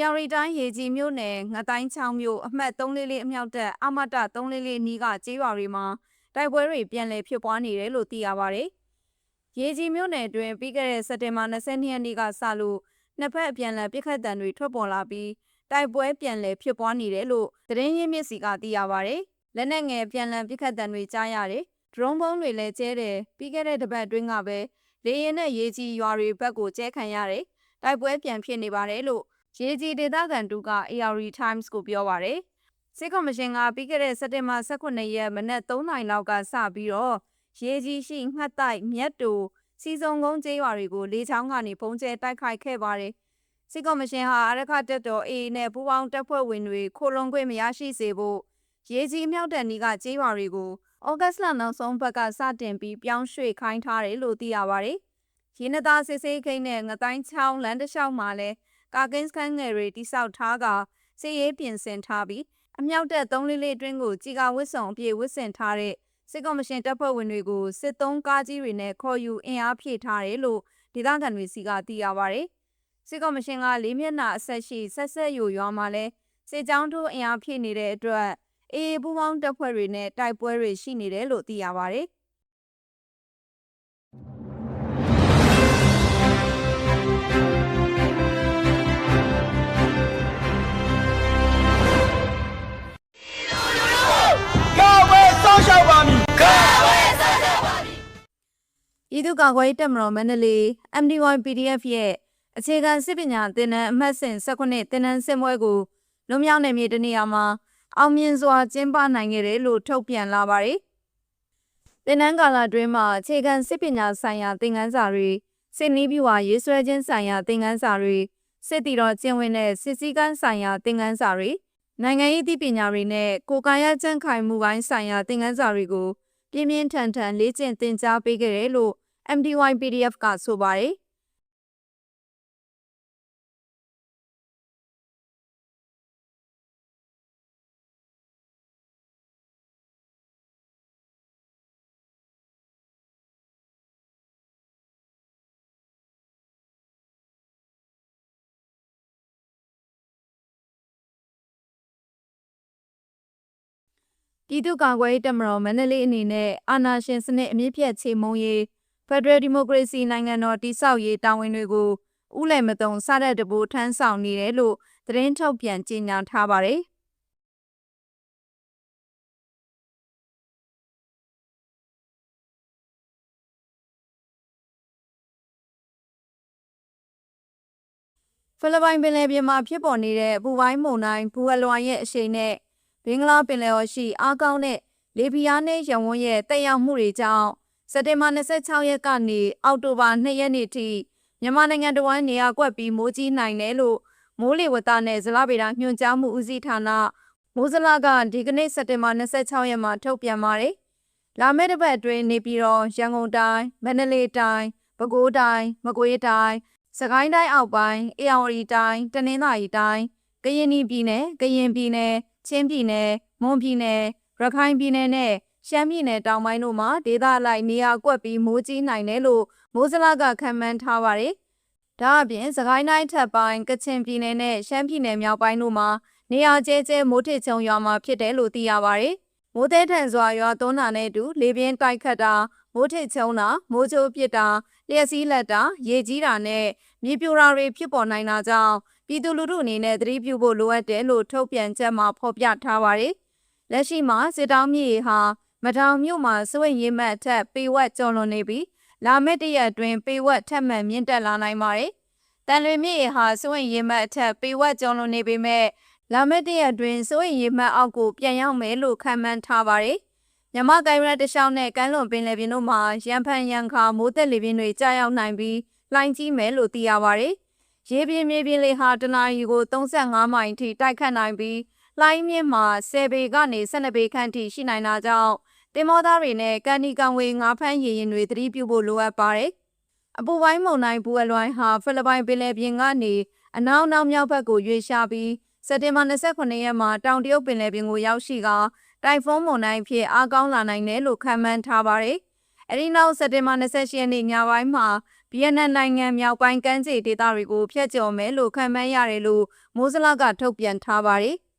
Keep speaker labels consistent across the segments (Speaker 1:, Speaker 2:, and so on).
Speaker 1: အေရီတိုင်းရေကြီးမြို့နယ်ငတိုင်းချောင်းမြို့အမှတ်344အမြောက်တပ်အမတ344နီးကကျေးရွာတွေမှာတိုက်ပွဲတွေပြန်လည်ဖြစ်ပွားနေတယ်လို့သိရပါတယ်။ရေကြီးမြို့နယ်အတွင်းပြီးခဲ့တဲ့စက်တင်ဘာ22ရက်နေ့ကစလို့နှစ်ဖက်အပြန်အလှန်ပစ်ခတ်တံတွေထွက်ပေါ်လာပြီးတိုက်ပွဲပြန်လည်ဖြစ်ပွားနေတယ်လို့သတင်းရင်းမြစ်စီကသိရပါတယ်။လက်နက်ငယ်ပြန်လည်ပစ်ခတ်တံတွေကြားရတယ်။ drone ဘုံးတွေလည်းကျဲတယ်ပြီးခဲ့တဲ့တစ်ပတ်အတွင်းကပဲလေရင်နဲ့ရေကြီးရွာတွေဘက်ကိုကျဲခံရတယ်။တိုက်ပွဲပြန်ဖြစ်နေပါတယ်လို့ ရေကြီးဒေသခံတူက AR Times ကိုပြောပါရယ်စစ်ကော်မရှင်ကပြီးခဲ့တဲ့စက်တင်ဘာ18ရက်မနက်3နာရီလောက်ကစပြီးတော့ရေကြီးရှိငှက်တိုက်မြက်တူစီစုံကုန်းကျေးရွာတွေကိုလေချောင်းကနေပုံကျဲတိုက်ခိုက်ခဲ့ပါတယ်စစ်ကော်မရှင်ဟာအရခတက်တော် AA နဲ့ပူးပေါင်းတပ်ဖွဲ့ဝင်တွေခိုလုံခွင့်မရရှိစေဖို့ရေကြီးမြောက်တဲ့နီးကကျေးရွာတွေကိုဩဂတ်စ်လနောက်ဆုံးဘက်ကစတင်ပြီးပြောင်းရွှေ့ခိုင်းထားတယ်လို့သိရပါတယ်ရင်းနှသားစစ်စေးခိန်းနဲ့ငတိုင်းချောင်းလမ်းတစ်လျှောက်မှာလည်း ကာကင်းစခန်းငယ်တွေတိစောက်ထားကစစ်ရေးပြင်ဆင်ထားပြီးအမြောက်တပ်344အတွင်းကိုကြီးကာဝစ်ဆောင်အပြည့်ဝစ်ဆင်ထားတဲ့စစ်ကော်မရှင်တပ်ဖွဲ့ဝင်တွေကိုစစ်သုံးကားကြီးတွေနဲ့ခေါ်ယူအင်အားဖြည့်ထားတယ်လို့ဒေသခံတွေစီကသိရပါဗျ။စစ်ကော်မရှင်ကလေးမျက်နှာအဆက်ရှိဆက်ဆက်ယူရွာမှာလဲစစ်ကြောင်းထိုးအင်အားဖြည့်နေတဲ့အတွက်အေးပူပေါင်းတပ်ဖွဲ့တွေနဲ့တိုက်ပွဲတွေရှိနေတယ်လို့သိရပါဗျ။ ပြည်သူ့ကာကွယ်ရေးတပ်မတော်မန္တလေး MDY PDF ရဲ့အခြေခံစစ်ပညာသင်တန်းအမှတ်စဉ်18သင်တန်းစင်ပွဲကိုလွန်မြောက်နယ်မြေတနေရာမှာအောင်မြင်စွာကျင်းပနိုင်ခဲ့တယ်လို့ထုတ်ပြန်လာပါတယ်။သင်တန်းကာလအတွင်းမှာအခြေခံစစ်ပညာဆိုင်ရာသင်ခန်းစာတွေစစ်နည်းပြဝါရေးဆွဲခြင်းဆိုင်ရာသင်ခန်းစာတွေစစ်တီတော်ကျင့်ဝင်တဲ့စစ်စည်းကမ်းဆိုင်ရာသင်ခန်းစာတွေနိုင်ငံရေးသိပညာတွေနဲ့ကိုယ်ကာယကြံ့ခိုင်မှုပိုင်းဆိုင်ရာသင်ခန်းစာတွေကိုပြင်းပြင်းထန်ထန်လေ့ကျင့်သင်ကြားပေးခဲ့တယ်လို့ MDY PDF ကဆိုပါတယ်။ပြည်သူ့ကာကွယ်ရေးတပ်မတော်မန္တလေးအနေနဲ့အာဏာရှင်စနစ်အမြင့်ပြတ်ချေမှုန်းရေး ဖက်ဒရယ်ဒီမိုကရေစီနိုင်ငံတော်တည်ဆောက်ရေးတာဝန်တွေကိုဥလည်မတုံစတဲ့တဘူထမ်းဆောင်နေတယ်လို့သတင်းထုတ်ပြန်ကြေညာထားပါတယ်ဖိလစ်ပိုင်ပင်လယ်ပြင်မှာဖြစ်ပေါ်နေတဲ့ပူပိုင်းမုန်တိုင်းဘူအလွန်ရဲ့အရှိန်နဲ့ဘင်္ဂလားပင်လယ်ော်ရှိအားကောင်းတဲ့လေပြင်းအားနဲ့ရဝန်းရဲ့တက်ရောက်မှုတွေကြောင့် စက်တင်ဘာ26ရက်ကနေအောက်တိုဘာ2ရက်နေ့ထိမြန်မာနိုင်ငံတော်ဝန်နေရာကွက်ပြီးမိုးကြီးနိုင်တယ်လို့မိုးလေဝသနဲ့ဇလဗေဒညွှန်ကြားမှုဦးစီးဌာနမိုးဇလကဒီကနေ့စက်တင်ဘာ26ရက်မှာထုတ်ပြန်ပါတယ်။လာမယ့်တစ်ပတ်အတွင်းနေပြည်တော်ရန်ကုန်တိုင်းမန္တလေးတိုင်းပဲခူးတိုင်းမကွေးတိုင်းစကိုင်းတိုင်းအောက်ပိုင်းအေရဝတီတိုင်းတနင်္သာရီတိုင်းကရင်ပြည်နယ်ကရင်ပြည်နယ်ချင်းပြည်နယ်မွန်ပြည်နယ်ရခိုင်ပြည်နယ်နဲ့ ရှမ်းပြည်နယ်တောင်ပိုင်းတို့မှာဒေသအလိုက်နေရာကွက်ပြီးမိုးကြီးနိုင်တယ်လို့မိုးစလကခန့်မှန်းထားပါတယ်။ဒါအပြင်စကိုင်းတိုင်းထပ်ပိုင်းကချင်ပြည်နယ်နဲ့ရှမ်းပြည်နယ်မြောက်ပိုင်းတို့မှာနေရာကျဲကျဲမိုးထစ်ချုံရွာမှာဖြစ်တယ်လို့သိရပါတယ်။မိုးသေးထန်စွာရွာသွန်းတာနဲ့အတူလေပြင်းတိုက်ခတ်တာမိုးထစ်ချုံတာမိုးကြိုးပစ်တာလျှက်စီးလက်တာရေကြီးတာနဲ့မြေပြိုတာတွေဖြစ်ပေါ်နိုင်တာကြောင့်ပြည်သူလူထုအနေနဲ့သတိပြုဖို့လိုအပ်တယ်လို့ထုတ်ပြန်ချက်မှာဖော်ပြထားပါတယ်။လက်ရှိမှာစစ်တောင်းမြေဟာ မထောင်မြို့မှာစွင့်ရည်မှတ်အထက်ပေဝက်ကျော်လွန်နေပြီးလာမယ့်တရက်အတွင်းပေဝက်ထပ်မံမြင့်တက်လာနိုင်ပါတယ်။တန်လွင်မြေဟာစွင့်ရည်မှတ်အထက်ပေဝက်ကျော်လွန်နေပေမဲ့လာမယ့်တရက်အတွင်းစွင့်ရည်မှတ်အောက်ကိုပြန်ရောက်မယ်လို့ခန့်မှန်းထားပါတယ်။မြမကိုင်ရတရှောင်းနဲ့ကမ်းလွန်ပင်လယ်ပြင်တို့မှာရန်ဖန်ရန်ခါမိုးသက်လေပြင်းတွေကြာရောက်နိုင်ပြီးလှိုင်းကြီးမယ်လို့သိရပါတယ်။ရေပြင်းမြေပြင်းလေဟာတနအီကို35မိုင်ထိတိုက်ခတ်နိုင်ပြီးလှိုင်းမြင့်မှာ10ပေကနေ12ပေခန့်ထိရှိနိုင်တာကြောင့် တင်မောသားတွေနဲ့ကန်နီကန်ဝေငါးဖမ်းရေရင်တွေသတိပြုဖို့လိုအပ်ပါတယ်။အပူပိုင်းမုန်တိုင်းဘူအလွိုင်းဟာဖိလစ်ပိုင်ပင်လယ်ပြင်ကနေအနောက်နောက်မြောက်ဘက်ကိုရွေ့ရှားပြီးစက်တင်ဘာ29ရက်မှာတောင်တရုတ်ပင်လယ်ပြင်ကိုရောက်ရှိကတိုင်ဖုန်းမုန်တိုင်းဖြစ်အားကောင်းလာနိုင်တယ်လို့ခန့်မှန်းထားပါတယ်။အဲဒီနောက်စက်တင်ဘာ28ရက်နေ့ညပိုင်းမှာဗီယက်နမ်နိုင်ငံမြောက်ပိုင်းကမ်းခြေဒေသတွေကိုဖျက်ကျော်မယ်လို့ခန့်မှန်းရတယ်လို့မိုးစလကထုတ်ပြန်ထားပါတယ်။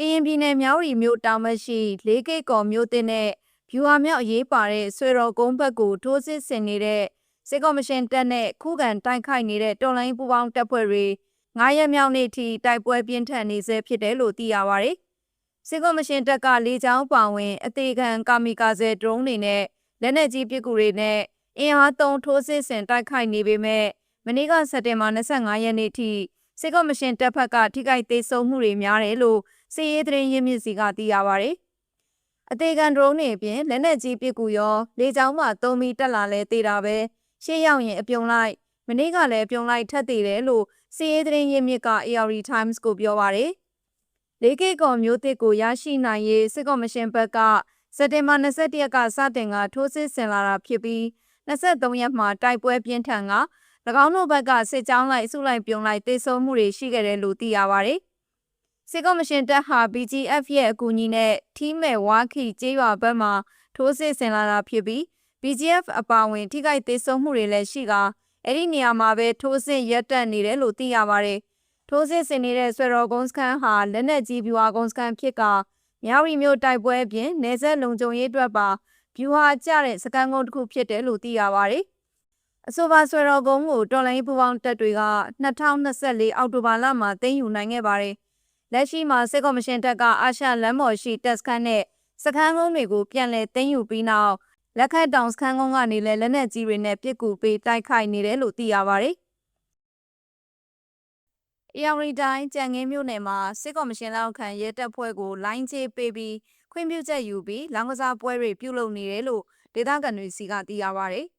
Speaker 1: ကရင်ပြည်နယ်မြောက်ရီမြို့တောင်မရှိလေးကိတ်ကော်မြို့တင်နဲ့ဗျူဟာမြောက်အရေးပါတဲ့ဆွေတော်ကုန်းဘက်ကိုထိုးစစ်ဆင်နေတဲ့စစ်ကော်မရှင်တပ်နဲ့ခုခံတိုက်ခိုက်နေတဲ့တော်လိုင်းပူပေါင်းတပ်ဖွဲ့တွေ9ရက်မြောက်နေ့ထိတိုက်ပွဲပြင်းထန်နေဆဲဖြစ်တယ်လို့သိရပါတယ်။စစ်ကော်မရှင်တပ်ကလေကြောင်းပါဝင်အသေးခံကာမီကာဇယ်ဒရုန်းတွေနဲ့လက်နက်ကြီးပစ်ကူတွေနဲ့အင်အားသုံးထိုးစစ်ဆင်တိုက်ခိုက်နေပေမဲ့မနေ့ကစက်တင်ဘာ25ရက်နေ့ထိ စစ်ကော်မရှင်တပ်ဖက်ကထိခိုက်သေးဆုံးမှုတွေများတယ်လို့စီရေးသတင်းရင်းမြစ်စီကသိရပါတယ်။အသေးခံဒရုန်းတွေအပြင်လက်နက်ကြီးပစ်ကူရောလေကြောင်းမှသုံးပြီးတက်လာလဲသေးတာပဲရှေ့ရောက်ရင်အပြုံလိုက်မနေ့ကလည်းပြုံလိုက်ထက်သေးတယ်လို့စီရေးသတင်းရင်းမြစ်က AR Times ကိုပြောပါတယ်။လေးကိတ်ကော်မျိုးတစ်ကိုရရှိနိုင်ရေးစစ်ကော်မရှင်ဘက်ကစက်တင်ဘာ21ရက်ကစတင်ကထိုးစစ်ဆင်လာတာဖြစ်ပြီး23ရက်မှာတိုက်ပွဲပြင်းထန်က၎ င်းတို့ဘက်ကစစ်ကြောင်းလိုက်အစုလိုက်ပြုံလိုက်တေဆုံးမှုတွေရှိခဲ့တယ်လို့သိရပါတယ်။စစ်ကော်မရှင်တပ်ဟာ BGF ရဲ့အကူအညီနဲ့ထီးမဲ့ဝါခီကျေးရွာဘက်မှာထိုးစစ်ဆင်လာတာဖြစ်ပြီး BGF အပါအဝင် ထိခိုက်သေးဆုံးမှုတွေလည်းရှိကအဲ့ဒီနေရာမှာပဲထိုးစစ်ရပ်တန့်နေတယ်လို့သိရပါတယ်။ထိုးစစ်ဆင်နေတဲ့ဆွေတော်ကုန်းစခန်းဟာလက်နက်ကြီးဗျူဟာကုန်းစခန်းဖြစ်ကမြောက်ရီမျိုးတိုက်ပွဲအပြင်နေဆက်လုံခြုံရေးအတွက်ပါဗျူဟာကျတဲ့စကန်ကုန်းတစ်ခုဖြစ်တယ်လို့သိရပါတယ်။ အဆိုပါဆွေတော်ကုန်းကိုတော်လိုင်းပူပေါင်းတပ်တွေက2024အောက်တိုဘာလမှာသိမ်းယူနိုင်ခဲ့ပါတယ်။လက်ရှိမှာစစ်ကော်မရှင်တပ်ကအာရှလမ်းမော်ရှိတပ်စခန်းနဲ့စခန်းကုန်းတွေကိုပြန်လည်သိမ်းယူပြီးနောက်လက်ခတ်တောင်စခန်းကုန်းကနေလည်းလက်နက်ကြီးတွေနဲ့ပစ်ကူပေးတိုက်ခိုက်နေတယ်လို့သိရပါတယ်။အေယောင်ရီတိုင်းကြံငင်းမြို့နယ်မှာစစ်ကော်မရှင်လက်အောက်ခံရဲတပ်ဖွဲ့ကိုလိုင်းချေပေးပြီးခွင့်ပြုချက်ယူပြီးလောင်းကစားပွဲတွေပြုလုပ်နေတယ်လို့ဒေသခံတွေစီကသိရပါတယ်။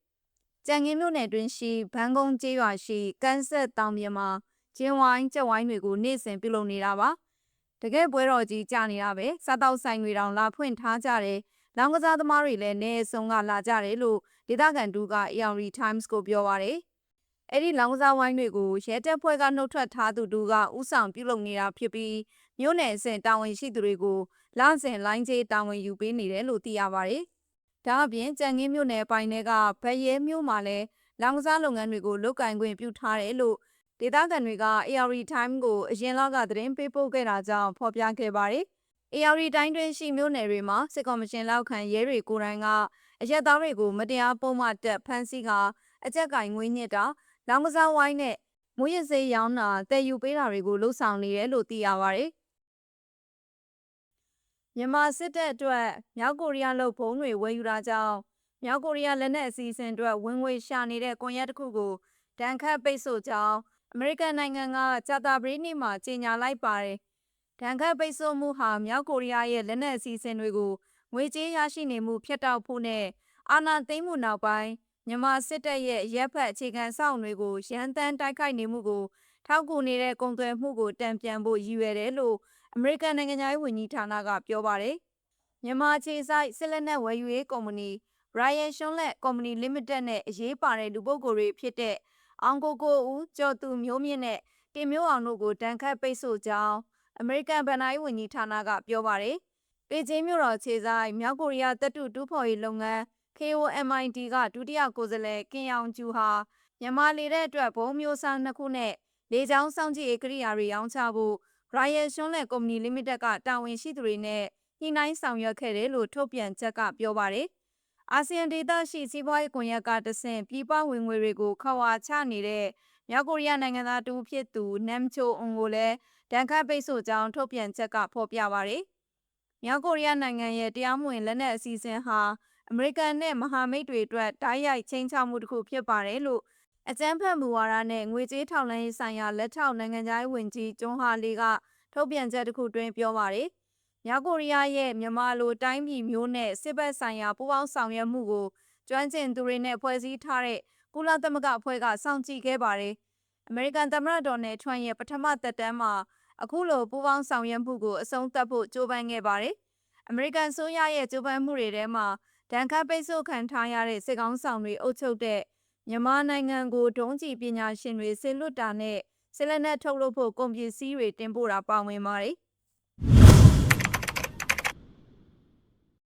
Speaker 1: ကြံငင်းမြို့နယ်တွင်ရှိဘန်းကုန်းကျေးရွာရှိကန်းဆက်တောင်ပြင်မှာကျင်းဝိုင်းကြက်ဝိုင်းတွေကိုနေ့စဉ်ပြုလုပ်နေတာပါ။တကယ်ပွဲတော်ကြီးကြာနေတာပဲစားတောက်ဆိုင်တွေတောင်လာဖွင့်ထားကြတယ်။လောင်းကစားသမားတွေလည်းနေအစုံကလာကြတယ်လို့ဒေသခံတူက AR Times ကိုပြောပါတယ်။အဲ့ဒီလောင်းကစားဝိုင်းတွေကိုရဲတပ်ဖွဲ့ကနှုတ်ထွက်ထားသူတူကဥဆောင်ပြုလုပ်နေတာဖြစ်ပြီးမြို့နယ်အဆင့်တာဝန်ရှိသူတွေကိုလစဉ်လိုင်းကျေးတာဝန်ယူပေးနေတယ်လို့သိရပါတယ်။ ဒါအပြင်ကြံငင်းမြို့နယ်ပိုင်းတွေကဗရဲမြို့မှာလည်းလောင်ကစားလုပ်ငန်းတွေကိုလုတ်ကင်ခွင့်ပြုထားတယ်လို့ဒေသခံတွေက AR Time ကိုအရင်လကသတင်းပေးပို့ခဲ့တာကြောင့်ဖော်ပြခဲ့ပါတယ်။ AR တိုင်းတွင်ရှိမြို့နယ်တွေမှာစစ်ကော်မရှင်လောက်ခံရဲတွေကိုယ်တိုင်ကအရက်သားတွေကိုမတရားပုံမှတက်ဖမ်းဆီးကအကြက်ကင်ငွေညစ်တာလောင်ကစားဝိုင်းနဲ့မွေးရစေးရောင်းတာတည်ယူပေးတာတွေကိုလှုပ်ဆောင်နေတယ်လို့သိရပါတယ် မြန်မာစစ်တပ်အတွက်မြောက်ကိုရီးယားလို့ဘုံတွေဝယ်ယူတာကြောင့်မြောက်ကိုရီးယားလက်နက်အစီအစဉ်အတွက်ဝင်ငွေရှာနေတဲ့ကွန်ရက်တစ်ခုကိုဒဏ်ခတ်ပိတ်ဆို့ကြောင်းအမေရိကန်နိုင်ငံကကြာတာပတေးနေ့မှာကြေညာလိုက်ပါတယ်။ဒဏ်ခတ်ပိတ်ဆို့မှုဟာမြောက်ကိုရီးယားရဲ့လက်နက်အစီအစဉ်တွေကိုငွေကြေးရရှိနေမှုဖျက်တောက်ဖို့နဲ့အာဏာသိမ်းမှုနောက်ပိုင်းမြန်မာစစ်တပ်ရဲ့ရက်ဖက်အခြေခံစောင့်တွေကိုရန်တမ်းတိုက်ခိုက်နေမှုကို ထောက်ကူနေတဲ့ကုန်သွယ်မှုကိုတံပြန်ဖို့ရည်ရွယ်တယ်လို့အမေရိကန်နိုင်ငံသားဝန်ကြီးဌာနကပြောပါတယ်။မြန်မာခြေဆိုင်စစ်လက်နက်ဝယ်ယူရေးကုမ္ပဏီ Ryan Shonlet Company Limited နဲ့အရေးပါတဲ့လူပုဂ္ဂိုလ်တွေဖြစ်တဲ့အောင်ကိုကိုဦးကျော်သူမျိုးမြင့်နဲ့တင်မျိုးအောင်တို့ကိုတန်ခတ်ပိတ်ဆို့ကြောင်းအမေရိကန်ဗန်နိုင်းဝန်ကြီးဌာနကပြောပါတယ်။ပေကျင်းမြို့တော်ခြေဆိုင်မြောက်ကိုရီးယားတပ်တုတူးဖော်ရေးလုပ်ငန်း KOMID ကဒုတိယကိုယ်စားလှယ်ကင်ယောင်ကျူဟာမြန်မာလေတဲ့အတွက်ဘုံမျိုးစားနှစ်ခုနဲ့ လေကြောင်းစောင့်ကြည့်ရေးကိရိယာတွေရောင်းချဖို့ Royal Shonlet Company Limited ကတာဝန်ရှိသူတွေနဲ့ညှိနှိုင်းဆောင်ရွက်ခဲ့တယ်လို့ထုတ်ပြန်ချက်ကပြောပါတယ်။အာဆီယံဒေသရှိစီးပွားရေးကွန်ရက်ကတဆင့်ပြည်ပဝင်ငွေတွေကိုခဝါချနေတဲ့မြောက်ကိုရီးယားနိုင်ငံသားတူဖြစ်သူနမ်ချိုအွန်ကိုလည်းဒဏ်ခတ်ပိတ်ဆို့ကြောင်းထုတ်ပြန်ချက်ကဖော်ပြပါတယ်။မြောက်ကိုရီးယားနိုင်ငံရဲ့တရားမဝင်လက်နက်အစီအစဉ်ဟာအမေရိကန်နဲ့မဟာမိတ်တွေအတွက်တိုက်ရိုက်ချင်းချမှုတစ်ခုဖြစ်ပါတယ်လို့ အကြမ်းဖက်မူဝါဒနဲ့ငွေကြေးထောက်လှမ်းရေးဆိုင်ရာလက်ထောက်နိုင်ငံသားဝင်ကြီးကျွန်းဟာလီကထုတ်ပြန်ချက်တစ်ခုတွင်ပြောပါတယ်။မြောက်ကိုရီးယားရဲ့မြန်မာလိုတိုင်းပြည်မျိုးနဲ့စစ်ဘက်ဆိုင်ရာပူးပေါင်းဆောင်ရွက်မှုကိုကျွမ်းကျင်သူတွေနဲ့ဖွဲ့စည်းထားတဲ့ကုလသမဂ္ဂအဖွဲ့ကစောင့်ကြည့်ခဲ့ပါတယ်။အမေရိကန်သမ္မတဒေါ်နယ်ထရန့်ရဲ့ပထမသက်တမ်းမှာအခုလိုပူးပေါင်းဆောင်ရွက်မှုကိုအဆုံးသတ်ဖို့ကြိုးပမ်းခဲ့ပါတယ်။အမေရိကန်ဆိုရရဲ့ကြိုးပမ်းမှုတွေထဲမှာဒဏ်ခတ်ပိတ်ဆို့ခံထားရတဲ့စစ်ကောင်းဆောင်တွေအုပ်ချုပ်တဲ့ မြန်မာနိုင်ငံကိုဒုံးကျည်ပညာရှင်တွေဆေလွတ်တာနဲ့ဆီလက်နက်ထုတ်လုပ်ဖို့ကုန်ပစ္စည်းတွေတင်ပို့တာပါဝင်ပါတယ်။